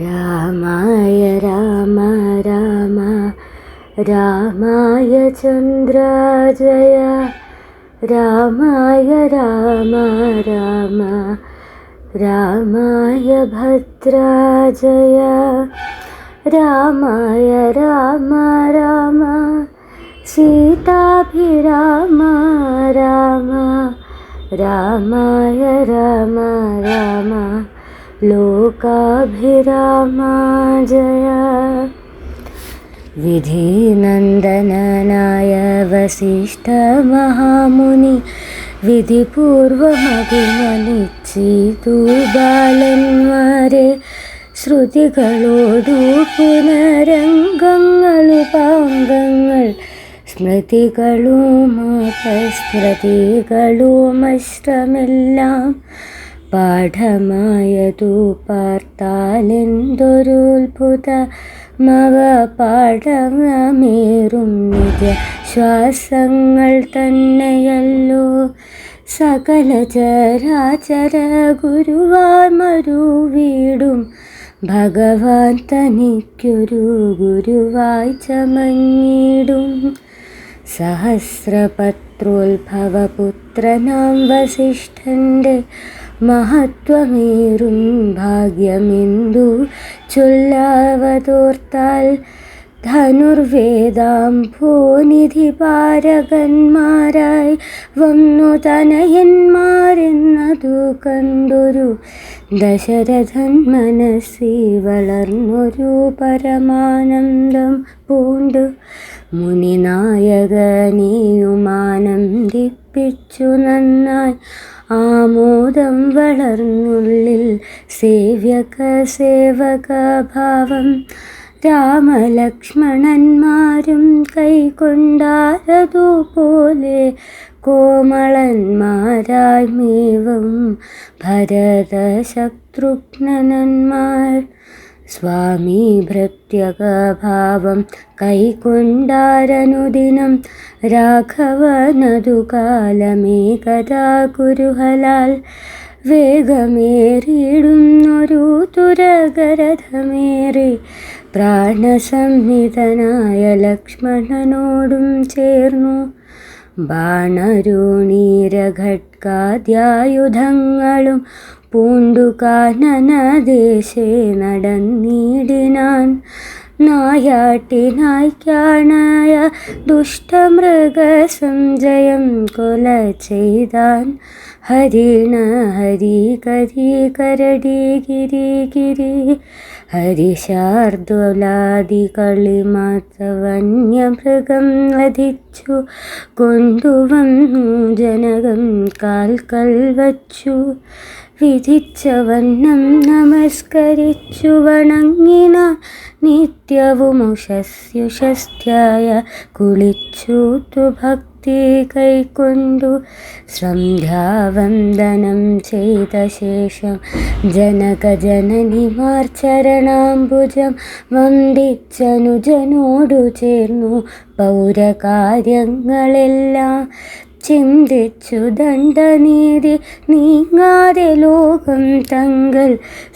रामाय राम राम। रामाय चन्द्राजय। रामाय राम राम। रामाय भद्राजय। रामाय राम राम। सीताभिराम राम। रामाय राम राम। ലോകാഭിരാമ ജയ വിധിനന്ദനായ വസിഷ്ഠമഹാമുനി വിധിപൂർവമഭിമനിച്ചിതു ബാലന്മാരെ ശ്രുതികളോടു പുനരംഗങ്ങളു പാങ്കങ്ങൾ സ്മൃതികളും പാഠമായതു പാർത്താലെന്തൊരുത്ഭുതമവ പാഠമേറും നിജ ശ്വാസങ്ങൾ തന്നെയല്ലോ. സകല ചരാചര ഗുരുവാർ മരുവീടും ഭഗവാൻ തനിക്കൊരു ഗുരുവായി ചമഞ്ഞിടും. സഹസ്രപത്രോത്ഭവപുത്രനാം വസിഷ്ഠന്റെ മഹത്വമേറും ഭാഗ്യമെന്തു? ചൊല്ലാവതോർത്താൽ ധനുർവേദാം ഭൂനിധി പാരകന്മാരായി വന്നു തനയന്മാരെന്നതു കണ്ടൊരു ദശരഥൻ മനസ്സി വളർന്നൊരു പരമാനന്ദം പൂണ്ട്. മുനിനായകനെയുമാനന്ദിപ്പിച്ചു നന്നായി. ആമോദം വളർന്നുള്ളിൽ സേവ്യക സേവക ഭാവം രാമലക്ഷ്മണന്മാരും കൈകൊണ്ടാരതുപോലെ കോമളന്മാരായ്മേവം ഭരതശത്രുഘ്നന്മാർ. സ്വാമി ഭൃത്യകഭാവം കൈകൊണ്ടാരനുദിനം രാഘവനതു കാലമേകഥാ കുരുഹലാൽ വേഗമേറിയിടുന്നൊരു തുരകരഥമേറി പ്രാണസംഹിതനായ ലക്ഷ്മണനോടും ചേർന്നു. ബാണരൂണീരഘട്കാദ്യായുധങ്ങളും പൂണ്ടു കാനനദേശേ നടന്നിടിനാൻ നായാട്ടിനായ്ക്കാണായ ദുഷ്ടമൃഗസഞ്ജയം കൊല ചെയ്താൻ. ഹരിണ ഹരി കരി കരടി ഗിരി ഗിരി. ഹരിശാർദുലാദി കളിമാത്ത വന്യമൃഗം വധിച്ചു. കൊണ്ടുവന്നു ജനകം കാൽക്കൽ വച്ചു. വിധിച്ചവണ്ണം നമസ്കരിച്ചു. വണങ്ങിന നിത്യവും ഉഷസ്യുഷസ്ത്യായ കുളിച്ചൂത്തു ഭക്തി കൈക്കൊണ്ടു സന്ധ്യാവന്ദനം ചെയ്ത ശേഷം ജനകജനനിമാർ ചരണാംബുജം വന്ദിച്ചനുജനോടു ചേർന്നു പൗരകാര്യങ്ങളെല്ലാം ചിന്തിച്ചു ദണ്ഡനീതി നീങ്ങാതെ ലോകം തങ്ങൾ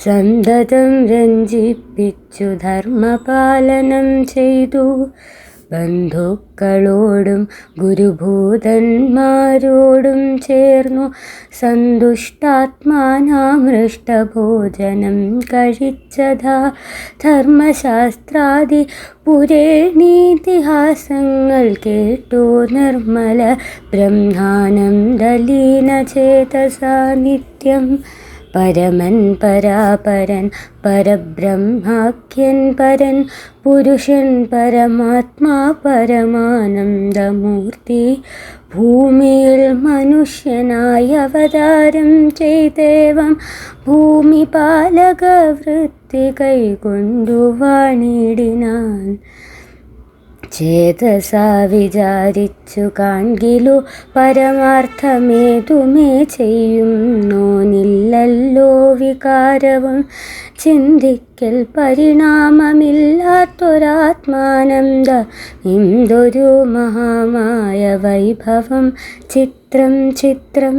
സന്തതം രഞ്ജിപ്പിച്ചു ധർമ്മപാലനം ചെയ്തു. ബന്ധുക്കളോടും ഗുരുഭൂതന്മാരോടും ചേർന്നു സന്തുഷ്ടാത്മാനാമൃഷ്ടഭോജനം കഴിച്ചതാ. ധർമ്മശാസ്ത്രാദി പുരേണീതിഹാസങ്ങൾ കേട്ടു നിർമ്മല ബ്രഹ്മാനന്ദലീനചേതസാ നിത്യം പരമൻ പരാപരൻ പരബ്രഹ്മാഖ്യൻ പരൻ പുരുഷൻ പരമാത്മാ പരമാനന്ദമൂർത്തി. ഭൂമിയിൽ മനുഷ്യനായി അവതാരം ചെയ്തേവം ഭൂമി പാലക വൃത്തി കൈകൊണ്ടു വാണിടിനാൻ. ചേതസാ വിചാരിച്ചു കാൺകിലു പരമാർത്ഥമേതുമേ ചെയ്യുന്നോനില്ലല്ലോ വികാരവും ചിന്തിക്കൽ പരിണാമമില്ലാത്തൊരാത്മാനന്ദ എന്തൊരു മഹാമായ വൈഭവം ചിത്രം ചിത്രം.